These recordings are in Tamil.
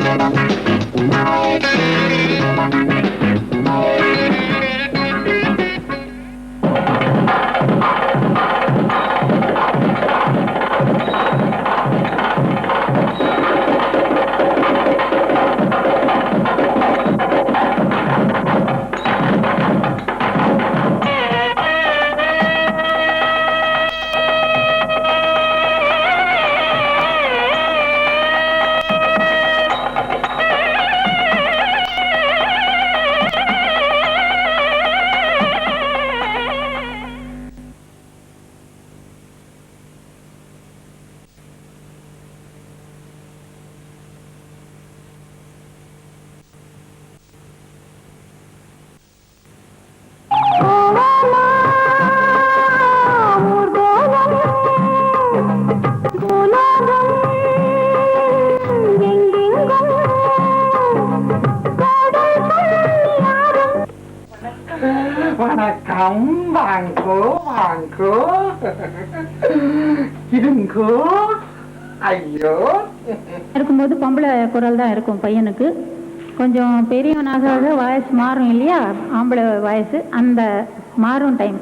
Thank you. வணக்கம் வாங்கோ வாங்கோ இருங்கோ ஐயோ இருக்கும்போது பொம்பளை குரல் தான் இருக்கும் பையனுக்கு. கொஞ்சம் பெரியவனாக வயசு மாறும் இல்லையா? ஆம்பளை வயசு அந்த மாறும் டைம்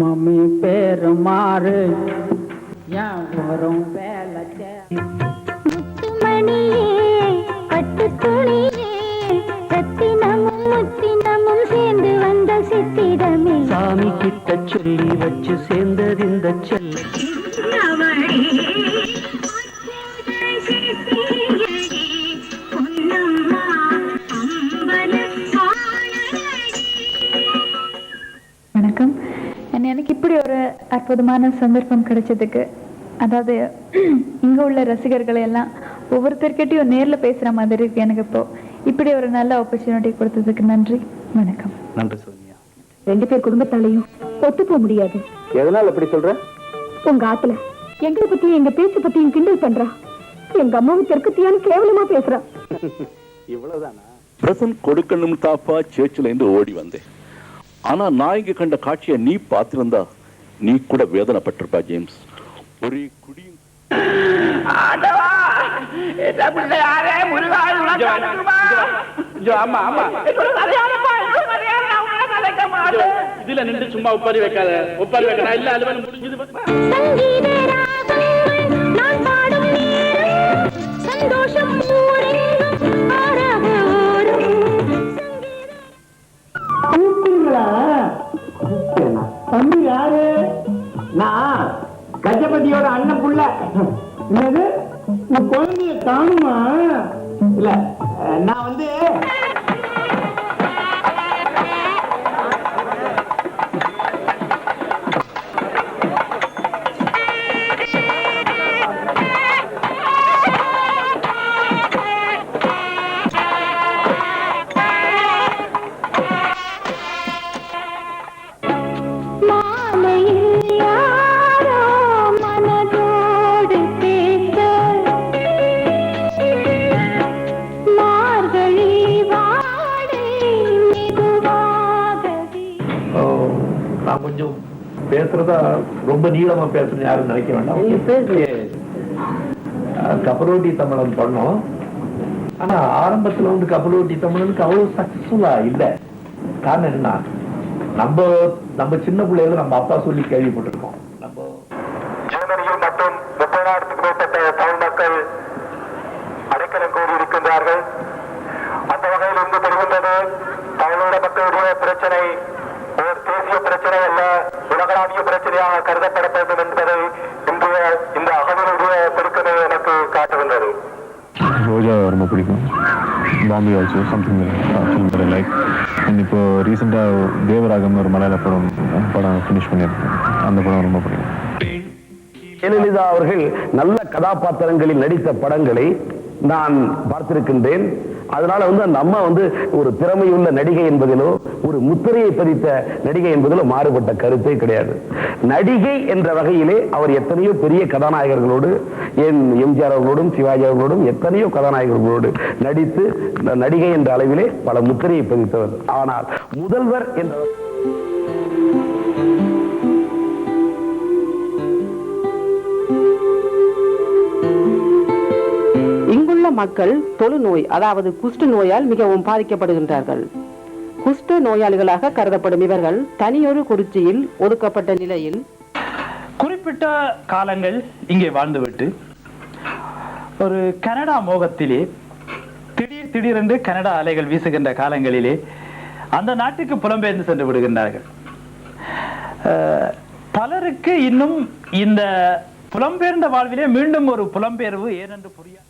மம்மி பேரு மாறு. ஏன் வரும் வேலை முத்துமணியே பட்டு துணியே சாமி கிட்ட சொல்லி வச்சு சேர்ந்தது இந்த செல்ல. வணக்கம். என்ன- எனக்கு இப்படி ஒரு அற்புதமான சந்தர்ப்பம் கிடைச்சதுக்கு அதாவது இங்க உள்ள ரசிகர்களை எல்லாம் ஒவ்வொருத்தர்கிட்டயும் நேர்ல பேசுற மாதிரி இருக்கு எனக்கு இப்போ. இப்படி ஒரு நல்ல ஆப்பர்ச்சுனிட்டி கொடுத்ததுக்கு நன்றி. வணக்கம். நன்றி ரெண்டு பேர் குடும்பத்தாலையும் ஒத்து போக முடியாது. எதனால அப்படி சொல்ற? உங்க ஆத்துல எங்களை பத்தியும் எங்க பேச்சு பத்தியும் கிண்டல் பண்றா. எங்க அம்மாவை தெற்கத்தியான்னு கேவலமா பேசுறா. இவ்வளவுதானா? பிரசன்ட் கொடுக்கணும் தாப்பா சேர்ச்சில இருந்து ஓடி வந்தேன். ஆனா நான் இங்க கண்ட காட்சியை நீ பார்த்திருந்தா நீ கூட வேதனைப்பட்டிருப்பா ஜேம்ஸ். ஒரே குடியும் ஆமா ஆமா இதுல நின்று சும்மா உப்பாரி வைக்காத. உப்பாரி வைக்க நான் இல்ல அலுவலகம் தம்பி யாரு? நான் கஜபதியோட அண்ணன் புள்ள. என்னது? உன் குழந்தைய காணுமா? இல்ல நான் வந்து நான் கொஞ்சம் பேசுறதா ரொம்ப நீளமா பேசணும் யாரும் நினைக்க வேண்டாம். கப்பலோட்டி தமிழன் பண்ணோம். ஆனா ஆரம்பத்துல வந்து கப்பலோட்டி தமிழனுக்கு அவ்வளவு சக்சஸ்ஃபுல்லா இல்ல. காரணம் என்ன? நம்ம நம்ம சின்ன பிள்ளையில நம்ம அப்பா சொல்லி கேள்விப்பட்டிருக்கோம். நம்ம ஜெர்மனியில் மட்டும் முப்பதாயிரத்துக்கு மேற்பட்ட தமிழ் மக்கள் அடைக்கலம் கோரியிருக்கின்றார்கள் அந்த வகையில் மக்களுடைய பிரச்சனை. ஒரு தேசிய பிரச்சனை அல்ல உலகளாவிய பிரச்சனையாக கருதப்பட வேண்டும் என்பதை இன்றைய இந்த அகதிகளுடைய பெருக்கமே எனக்கு காட்டுகின்றது. ரோஜா ரொம்ப பிடிக்கும். Bombay also something film like and இப்போ ரீசெண்டாக தேவராகம்னு ஒரு மலையாள படம் படம் ஃபினிஷ் பண்ணியிருக்கேன். அந்த படம் ரொம்ப பிடிக்கும். ஜெயலலிதா அவர்கள் நல்ல கதாபாத்திரங்களில் நடித்த படங்களை நான் பார்த்திருக்கின்றேன். அதனால வந்து அந்த அம்மா வந்து ஒரு திறமையுள்ள நடிகை என்பதிலோ ஒரு முத்திரையை பதித்த நடிகை என்பதிலோ மாறுபட்ட கருத்தே கிடையாது. நடிகை என்ற வகையிலே அவர் எத்தனையோ பெரிய கதாநாயகர்களோடு என் எம்ஜிஆர் அவர்களோடும் சிவாஜி அவர்களோடும் எத்தனையோ கதாநாயகர்களோடு நடித்து நடிகை என்ற அளவிலே பல முத்திரையை பதித்தவர். ஆனால் முதல்வர் என்ற மக்கள் தொழுநோய் அதாவது குஷ்ட நோயால் மிகவும் பாதிக்கப்படுகின்றார்கள். குஷ்ட நோயாளிகளாக கருதப்படும் இவர்கள் தனியொரு குறிச்சியில் ஒதுக்கப்பட்ட நிலையில் குறிப்பிட்ட காலங்கள் இங்கே வாழ்ந்துவிட்டு ஒரு கனடா மோகத்திலே திடீர் திடீரென்று கனடா அலைகள் வீசுகின்ற காலங்களிலே அந்த நாட்டுக்கு புலம்பெயர்ந்து சென்று விடுகின்றார்கள். பலருக்கு இன்னும் இந்த புலம்பெயர்ந்த வாழ்விலே மீண்டும் ஒரு புலம்பெயர்வு ஏனென்று புரியாது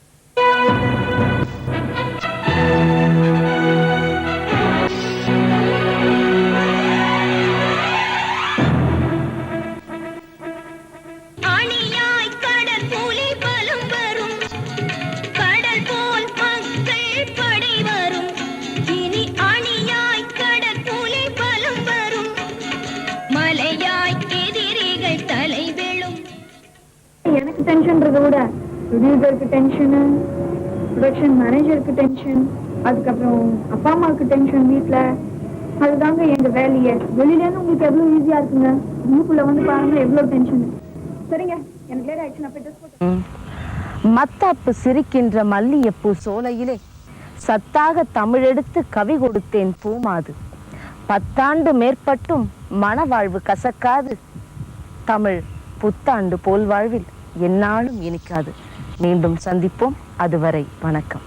எனக்கு டென்ஷன் இருக்க கூட. வரும் ப்ரொடியூசருக்கு டென்ஷனு ப்ரொடக்ஷன் மேனேஜருக்கு டென்ஷன் அதுக்கப்புறம் அப்பா அம்மாவுக்கு டென்ஷன் வீட்டில் அதுதாங்க எங்கள் வேலையை. வெளியிலேருந்து உங்களுக்கு எவ்வளோ ஈஸியா இருக்குங்க? உள்ளுக்குள்ள வந்து பாருங்க எவ்வளோ டென்ஷன் சரிங்க எனக்கு லேட் ஆயிடுச்சு. நான் போய் ட்ரெஸ் போட்டு மத்தாப்பு சிரிக்கின்ற மல்லியப்பூ சோலையிலே சத்தாக தமிழெடுத்து கவி கொடுத்தேன் பூமாது. பத்தாண்டு மேற்பட்டும் மனவாழ்வு கசக்காது தமிழ் புத்தாண்டு போல் வாழ்வில் என்னாலும் இனிக்காது. மீண்டும் சந்திப்போம். அதுவரை வணக்கம்.